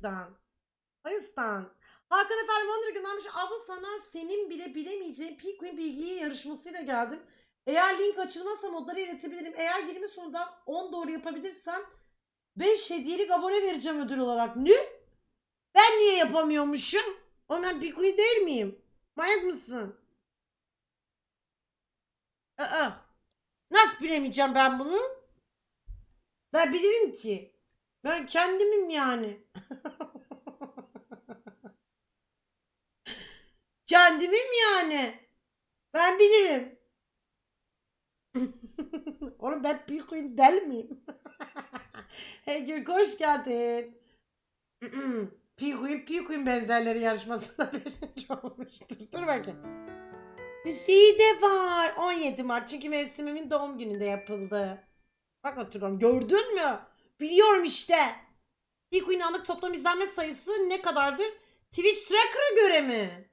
yüzden. O yüzden. Hakan Efendi Wonder göndermiş. Abla sana senin bile bilemeyeceğin P-Queen bilgiyi yarışmasıyla geldim. Eğer link açılmazsa modları iletebilirim. Eğer 20 sorudan 10 doğru yapabilirsem 5 hediyelik abone vereceğim ödül olarak. Ne? Ben niye yapamıyormuşum? O ben P-Queen değil miyim? Manyak mısın? Aa, nasıl bilemeyeceğim ben bunu? Ben bilirim ki. Ben kendimim yani. Kendimim yani. Ben bilirim. Oğlum ben queen del miyim? hey Gürk hoş geldin. P Queen, P Queen benzerleri yarışmasında beşinci olmuştur. Dur bakayım. Müziği de var. 17 Mart çünkü mevsimimin doğum gününde yapıldı. Bak oturuyorum. Gördün mü? Biliyorum işte. P Queen anlık toplam izlenme sayısı ne kadardır? Twitch Tracker'a göre mi?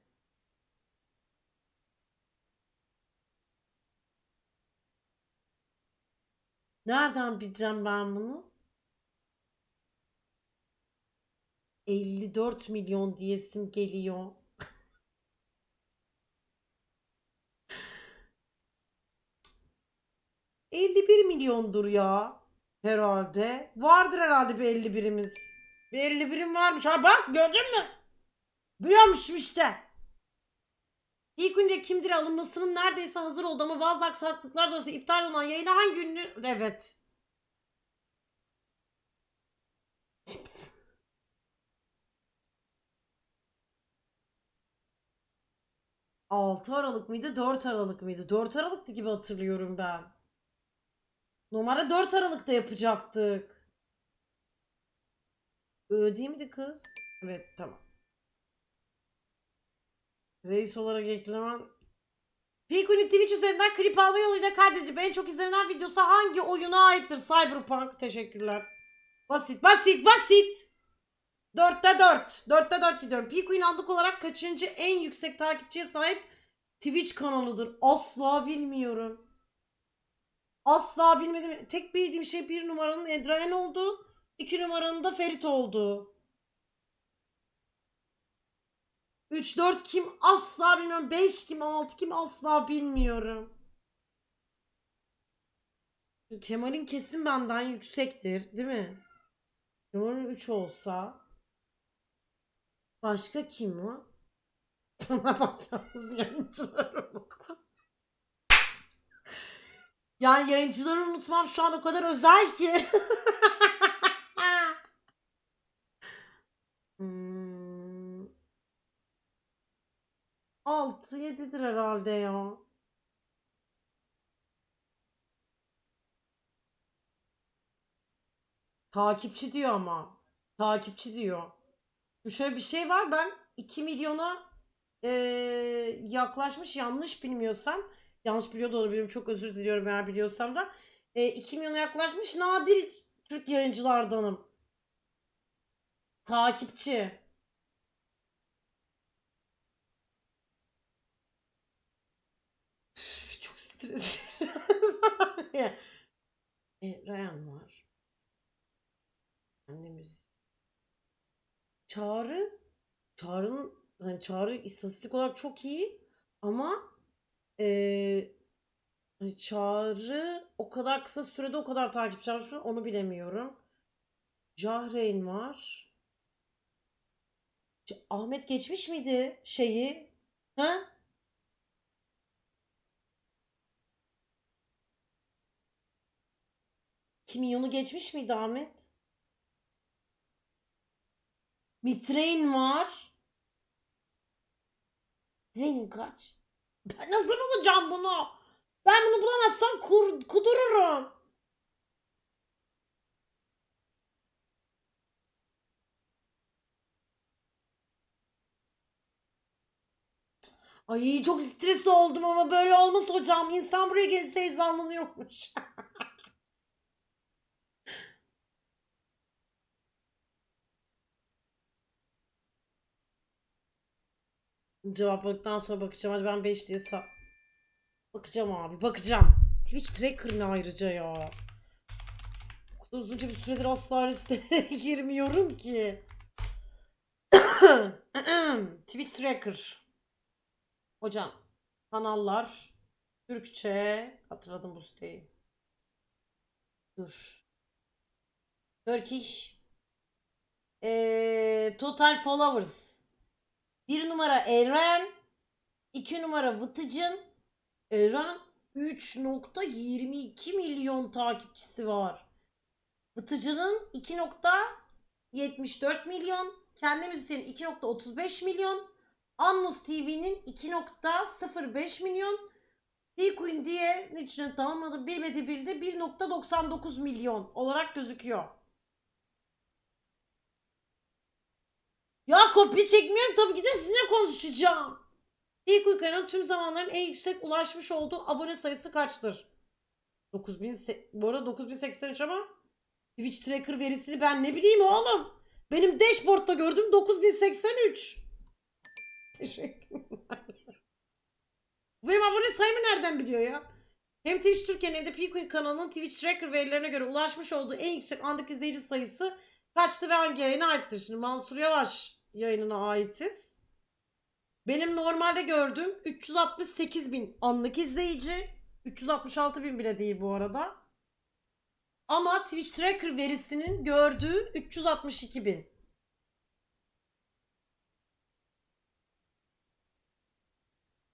Nereden bileceğim ben bunu? 54 milyon diyesim geliyor. ...51 milyondur ya. Herhalde. Vardır herhalde bir 51'imiz. Bir 51'im varmış. Ha bak gördün mü? Biliyormuşum işte. İlk günde kimdir alınmasının neredeyse hazır oldu ama bazı aksaklıklar dolayısıyla iptal olan yayına hangi ünlü... Evet. 6 Aralık mıydı 4 Aralık mıydı? 4 Aralık'tı gibi hatırlıyorum ben. Numara 4 Aralık'ta yapacaktık. Ö değil miydi kız? Evet tamam. Reis olarak eklemen. Piku'nun Twitch üzerinden klip alma yoluyla kaydedip en çok izlenen videosu hangi oyuna aittir? Cyberpunk. Teşekkürler. Basit basit basit. 4'te 4. 4'te 4 gidiyorum. Piku'nun anlık olarak kaçıncı en yüksek takipçiye sahip Twitch kanalıdır? Asla bilmiyorum. Asla bilmedim. Tek bildiğim şey bir numaranın Edraen oldu. iki numaranın da Ferit oldu. 3 4 kim asla bilmiyorum. 5 kim 6 kim asla bilmiyorum. Kemal'in kesin benden yüksektir, değil mi? Kemal'in 3 olsa başka kim var? Bana bak yalnız yayıncıları unuttum. Yani yayıncıları unutmam şu an o kadar özel ki. hmm. 6 7'dir herhalde ya. Takipçi diyor ama. Takipçi diyor. Şöyle bir şey var ben 2 milyona eee, yaklaşmış yanlış bilmiyorsam yanlış biliyor da olabilirim çok özür diliyorum eğer biliyorsam da eee 2 milyona yaklaşmış nadir Türk yayıncılardanım. Takipçi. Üf, çok stresli. e, Ryan var. Annemiz. Çağrı. Çağrı'nın hani Çağrı istatistik olarak çok iyi ama hani Çağrı o kadar kısa sürede o kadar takipçi almış mı onu bilemiyorum. Cahreyn var. C- Ahmet geçmiş miydi şeyi? Ha? Kim milyonu geçmiş miydi Ahmet? Mitrein var. Mitrein kaç? Ben nasıl bulacağım bunu? Ben bunu bulamazsam kur, kudururum. Ay çok stres oldum ama böyle olmaz hocam. İnsan buraya gelse heyecanlanıyormuş. Cevapladıktan sonra bakacağım. Hadi ben 5 diye sa- Bakacağım abi bakacağım. Twitch Tracker ne ayrıca ya. O kadar uzunca bir süredir asla listelere girmiyorum ki. Twitch Tracker. Hocam kanallar Türkçe hatırladım bu siteyi. Dur. Turkish Ee, Total Followers. Bir numara Eren. iki numara Vıtıcın. Eren 3.22 milyon takipçisi var. Vıtıcı'nın 2.74 milyon. Kendi müzisyenin 2.35 milyon. Annus TV'nin 2.05 milyon. P-Queen diye içine tamamladım bilmedi bir de 1.99 milyon olarak gözüküyor. Ya kopya çekmiyorum tabii ki de sizinle konuşacağım. P-Queen kanalının tüm zamanların en yüksek ulaşmış olduğu abone sayısı kaçtır? 9000 se- bu arada 9083 ama Twitch tracker verisini ben ne bileyim oğlum. Benim dashboard'da gördüm 9083. Teşekkürler. Benim abone sayımı nereden biliyor ya? Hem Twitch Türkiye'nin hem de P-Queen kanalının Twitch Tracker verilerine göre ulaşmış olduğu en yüksek anlık izleyici sayısı kaçtı ve hangi yayına aittir? Şimdi Mansur Yavaş yayınına aitiz. Benim normalde gördüğüm 368 bin anlık izleyici. 366 bin bile değil bu arada. Ama Twitch Tracker verisinin gördüğü 362 bin.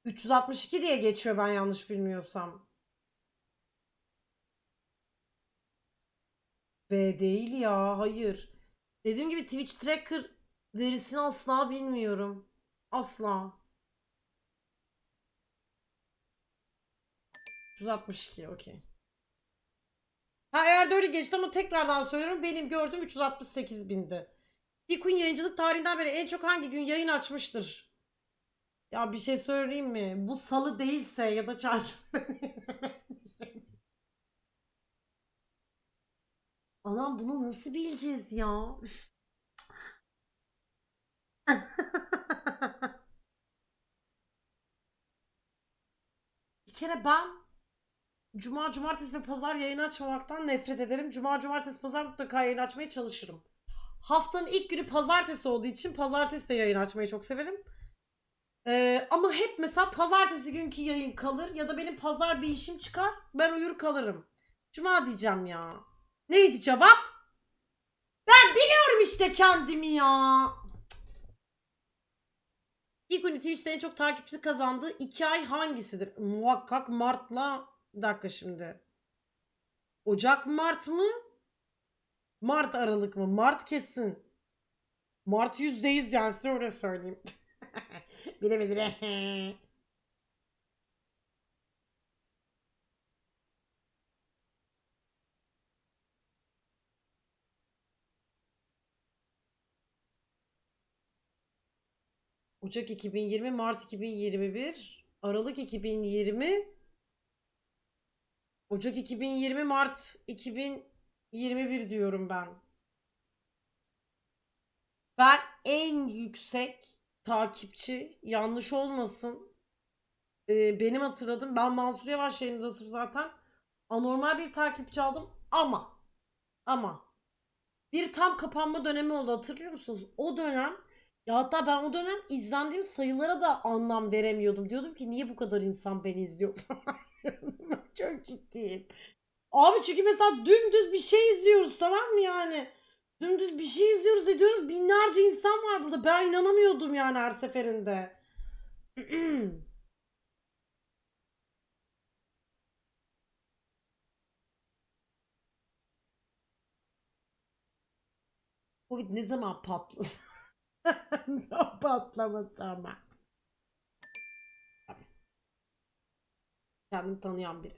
...362 diye geçiyor ben yanlış bilmiyorsam. B değil ya hayır. Dediğim gibi Twitch Tracker verisini asla bilmiyorum. Asla. 362 okey. Ha eğer de öyle geçti ama tekrardan söylüyorum benim gördüğüm 368 bindi. Pikun yayıncılık tarihinden beri en çok hangi gün yayın açmıştır? Ya bir şey söyleyeyim mi? Bu salı değilse ya da çarşamba. Anam bunu nasıl bileceğiz ya? Bir kere ben Cuma, cumartesi ve pazar yayın açmamaktan nefret ederim. Cuma, cumartesi, pazar mutlaka yayın açmaya çalışırım. Haftanın ilk günü pazartesi olduğu için pazartesi de yayın açmayı çok severim. Ee, ama hep mesela pazartesi günkü yayın kalır ya da benim pazar bir işim çıkar ben uyur kalırım. Cuma diyeceğim ya. Neydi cevap? Ben biliyorum işte kendimi ya. İlk gün Twitch'te en çok takipçi kazandığı iki ay hangisidir? Muhakkak Mart'la... Bir dakika şimdi. Ocak Mart mı? Mart Aralık mı? Mart kesin. Mart yüzde yüz yani size öyle söyleyeyim. Bilemedim. Ocak 2020, Mart 2021, Aralık 2020, Ocak 2020, Mart 2021 diyorum ben. Ben en yüksek takipçi yanlış olmasın. Ee, benim hatırladım. Ben Mansur Yavaş yayında sırf zaten anormal bir takipçi aldım ama ama bir tam kapanma dönemi oldu hatırlıyor musunuz? O dönem ya hatta ben o dönem izlendiğim sayılara da anlam veremiyordum. Diyordum ki niye bu kadar insan beni izliyor. Çok ciddiyim. Abi çünkü mesela dümdüz bir şey izliyoruz tamam mı yani? Dümdüz bir şey izliyoruz ediyoruz. Binlerce insan var burada. Ben inanamıyordum yani her seferinde. Covid ne zaman patladı? patlaması ama. Kendini tanıyan biri.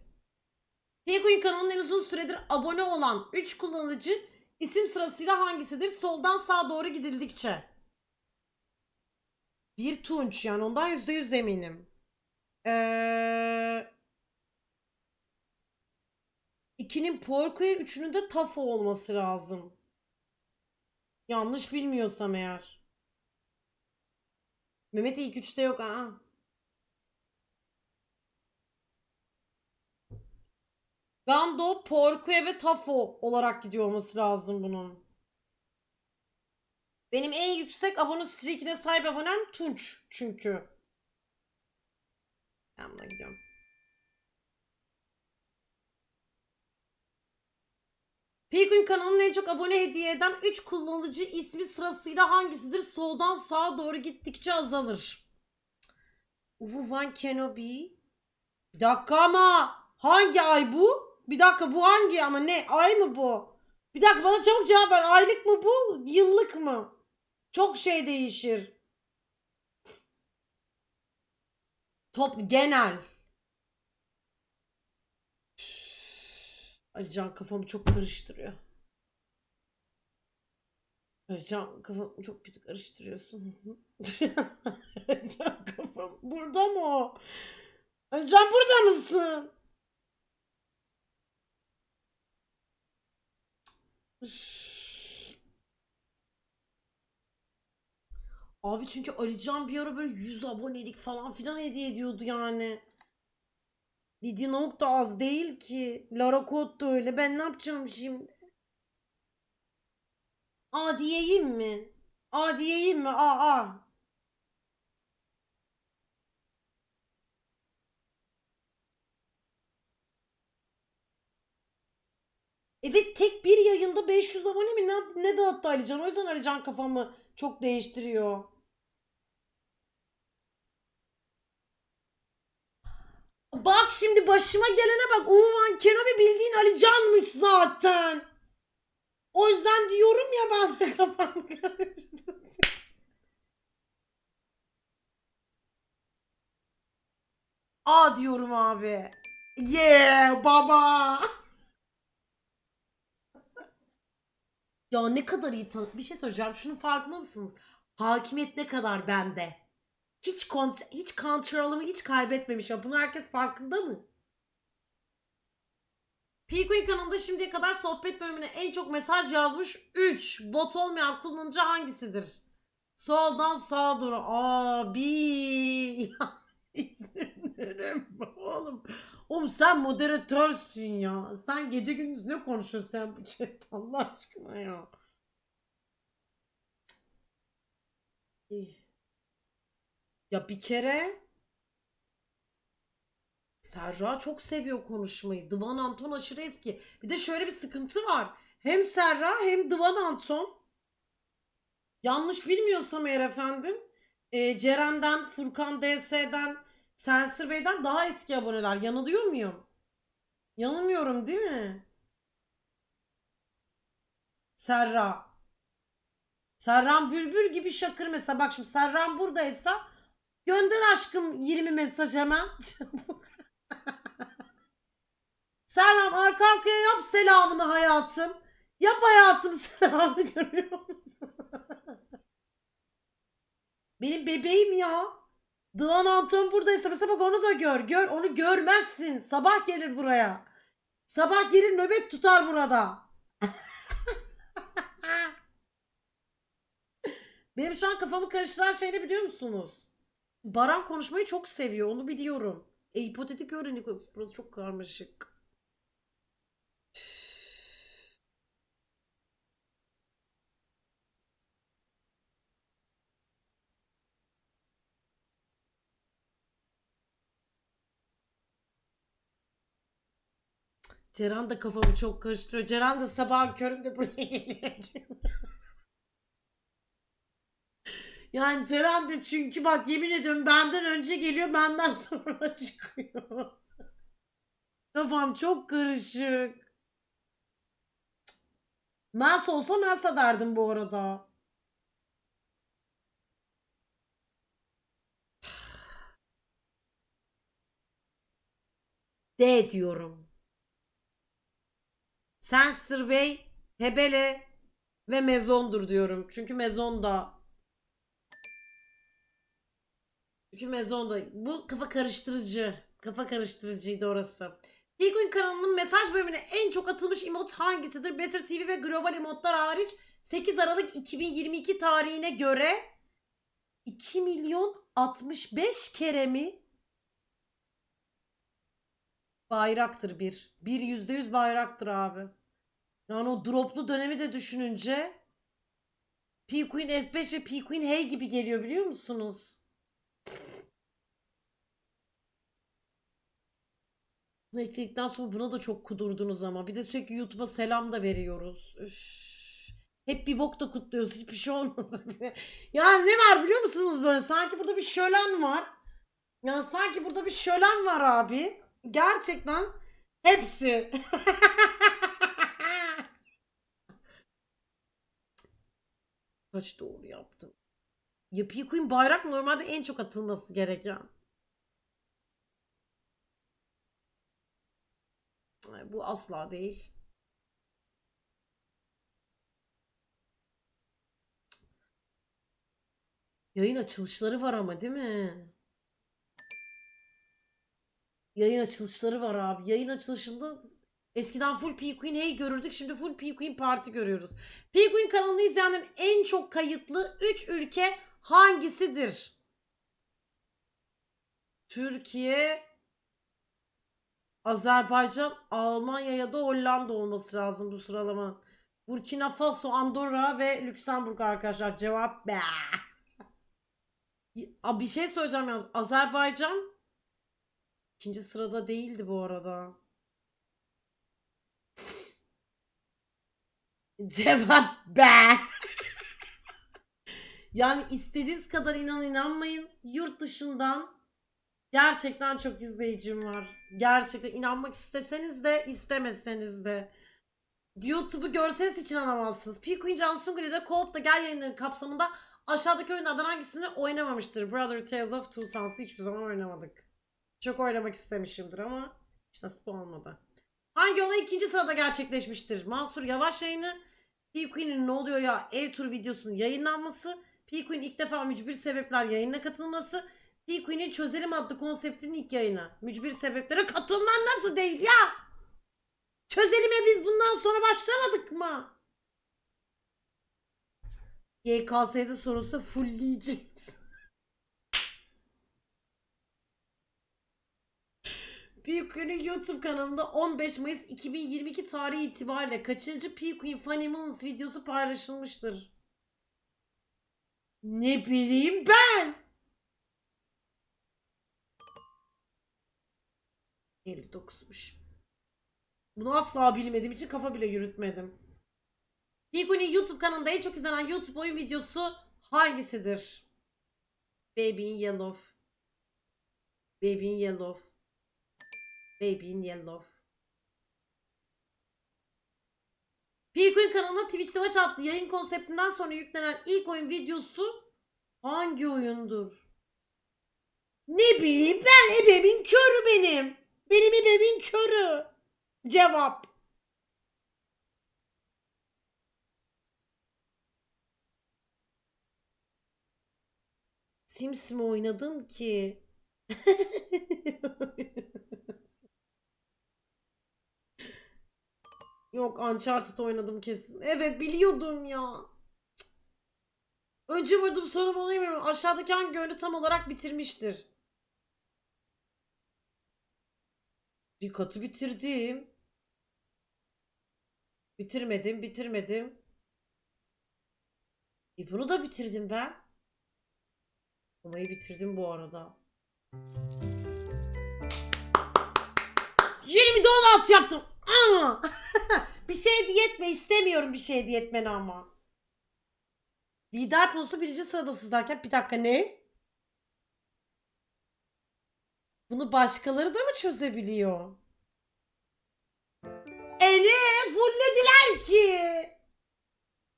Paycoin kanalının en uzun süredir abone olan 3 kullanıcı isim sırasıyla hangisidir? Soldan sağa doğru gidildikçe. Bir Tunç yani ondan %100 eminim. Ee, ikinin Porco'ya üçünün de Tafo olması lazım. Yanlış bilmiyorsam eğer. Mehmet ilk üçte yok ha. Gando, Porkue ve Tafo olarak gidiyor olması lazım bunun. Benim en yüksek abone streakine sahip abonem Tunç çünkü. Ben buna gidiyorum. Peykun kanalının en çok abone hediye eden 3 kullanıcı ismi sırasıyla hangisidir? Soldan sağa doğru gittikçe azalır. Uvu Van Kenobi. Bir dakika ama hangi ay bu? Bir dakika bu hangi ama ne? Ay mı bu? Bir dakika bana çabuk cevap ver. Aylık mı bu? Yıllık mı? Çok şey değişir. Top genel. Alican kafamı çok karıştırıyor. Alican kafamı çok kötü karıştırıyorsun. Alican kafam burada mı o? Alican burada mısın? Abi çünkü Alican bir ara böyle 100 abonelik falan filan hediye ediyordu yani. Lidya Nok da az değil ki. Lara Croft da öyle. Ben ne yapacağım şimdi? A diyeyim mi? A diyeyim mi? A A. Evet tek bir yayında 500 abone mi ne, ne dağıttı Alican? O yüzden Alican kafamı çok değiştiriyor. Bak şimdi başıma gelene bak. Uğurman Kenobi bildiğin Ali Can'mış zaten. O yüzden diyorum ya ben de kafam karıştı. A diyorum abi. Yeah baba. Ya ne kadar iyi tanı... Bir şey söyleyeceğim. Şunun farkında mısınız? Hakimiyet ne kadar bende. Hiç kont hiç kontrolümü hiç kaybetmemiş. Ya bunu herkes farkında mı? Pikuin kanalında şimdiye kadar sohbet bölümüne en çok mesaj yazmış 3. Bot olmayan kullanıcı hangisidir? Soldan sağa doğru. Abi. Verin oğlum. Oğlum sen moderatörsün ya. Sen gece gündüz ne konuşuyorsun sen bu chatte Allah aşkına ya. Ya bir kere Serra çok seviyor konuşmayı. Dıvan Anton aşırı eski. Bir de şöyle bir sıkıntı var. Hem Serra hem Dıvan Anton. Yanlış bilmiyorsam eğer efendim. e, Ceren'den, Furkan DS'den, Sensir Bey'den daha eski aboneler. Yanılıyor muyum? Yanılmıyorum değil mi? Serra. Serran Bülbül gibi şakır mesela. Bak şimdi Serran buradaysa gönder aşkım 20 mesaj hemen. Serran arka arkaya yap selamını hayatım. Yap hayatım selamını görüyor musun? Benim bebeğim ya. Doğan Anton buradaysa mesela bak onu da gör. Gör onu görmezsin. Sabah gelir buraya. Sabah gelir nöbet tutar burada. Benim şu an kafamı karıştıran şey ne biliyor musunuz? Baran konuşmayı çok seviyor. Onu biliyorum. E, hipotetik öğrenik. Burası çok karmaşık. Ceren de kafamı çok karıştırıyor. Ceren de sabahın köründe buraya geliyor. Yani Ceren de çünkü bak yemin ediyorum benden önce geliyor benden sonra çıkıyor. Kafam çok karışık. Mens olsa Mensa derdim bu arada. D diyorum. Sensor Bey, Hebele ve Mezon'dur diyorum. Çünkü Mezon da Çünkü Mezon'da bu kafa karıştırıcı. Kafa karıştırıcıydı orası. Higuin kanalının mesaj bölümüne en çok atılmış emot hangisidir? Better TV ve global emotlar hariç 8 Aralık 2022 tarihine göre 2 milyon 65 kere mi? Bayraktır bir. Bir yüzde yüz bayraktır abi. Yani o droplu dönemi de düşününce P Queen F5 ve P Queen Hey gibi geliyor biliyor musunuz? Bunu ekledikten sonra buna da çok kudurdunuz ama. Bir de sürekli YouTube'a selam da veriyoruz. Üf. Hep bir bok da kutluyoruz. Hiçbir şey olmadı. yani ne var biliyor musunuz böyle? Sanki burada bir şölen var. Yani sanki burada bir şölen var abi. Gerçekten hepsi. Kaç doğru yaptım. Yapıyı Queen bayrak normalde en çok atılması gereken. Bu asla değil. Yayın açılışları var ama değil mi? Yayın açılışları var abi. Yayın açılışında eskiden full P Queen Hey görürdük. Şimdi full P Queen Party görüyoruz. P Queen kanalını izleyenlerin en çok kayıtlı 3 ülke hangisidir? Türkiye, Azerbaycan, Almanya ya da Hollanda olması lazım bu sıralama. Burkina Faso, Andorra ve Lüksemburg arkadaşlar. Cevap be. Bir şey söyleyeceğim yalnız. Azerbaycan ikinci sırada değildi bu arada. Cevap be. yani istediğiniz kadar inan inanmayın. Yurt dışından gerçekten çok izleyicim var. Gerçekten inanmak isteseniz de istemeseniz de. YouTube'u görseniz hiç inanamazsınız. P. Queen Cansun Gri'de Co-op'ta gel yayınları kapsamında aşağıdaki oyunlardan hangisini oynamamıştır? Brother Tales of Two Sons'ı hiçbir zaman oynamadık. Çok oynamak istemişimdir ama hiç nasip olmadı. Hangi olay ikinci sırada gerçekleşmiştir? Mansur Yavaş yayını, P. Queen'in ne oluyor ya ev tur videosunun yayınlanması, P. Queen ilk defa mücbir sebepler yayınına katılması, P. Queen'in çözelim adlı konseptinin ilk yayını. Mücbir sebeplere katılmam nasıl değil ya? Çözelime biz bundan sonra başlamadık mı? YKS'de sorusu fullleyeceğiz. P Queen'in YouTube kanalında 15 Mayıs 2022 tarihi itibariyle kaçıncı P Queen Funny Moments videosu paylaşılmıştır? Ne bileyim ben? 59'muş. Bunu asla bilmediğim için kafa bile yürütmedim. P Queen'in YouTube kanalında en çok izlenen YouTube oyun videosu hangisidir? Baby in Yellow. Baby in Yellow. Baby in Yellow. P Queen kanalına Twitch'te maç adlı yayın konseptinden sonra yüklenen ilk oyun videosu hangi oyundur? Ne bileyim ben ebemin körü benim. Benim ebemin körü. Cevap. Sims mi oynadım ki? Yok Uncharted oynadım kesin. Evet biliyordum ya. Önce vurdum sonra bunu bilmiyorum. Aşağıdaki hangi oyunu tam olarak bitirmiştir? Bir katı bitirdim. Bitirmedim, bitirmedim. E bunu da bitirdim ben. Komayı bitirdim bu arada. 20 donat yaptım. Ama bir şey hediye etme istemiyorum bir şey hediye etmeni ama. Lider postu birinci sıradasınız derken bir dakika ne? Bunu başkaları da mı çözebiliyor? E ne? Fullediler ki.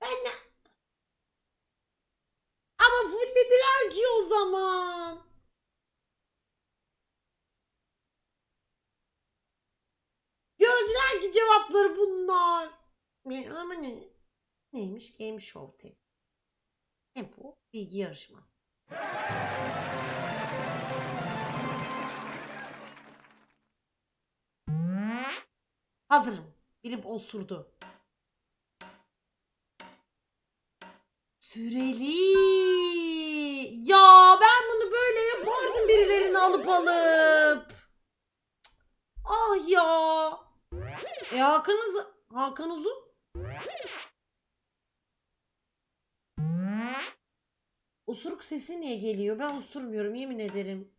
Ben ne? Ama fullediler ki o zaman. Gördüler ki cevapları bunlar. Ama ne? Neymiş? Game Show test. Ne bu? Bilgi yarışması. Hazırım. Biri osurdu. Süreli. Ya ben bunu böyle yapardım birilerini alıp alıp. Ah ya. E Hakan Hakan Uzun? Osuruk sesi niye geliyor? Ben osurmuyorum yemin ederim.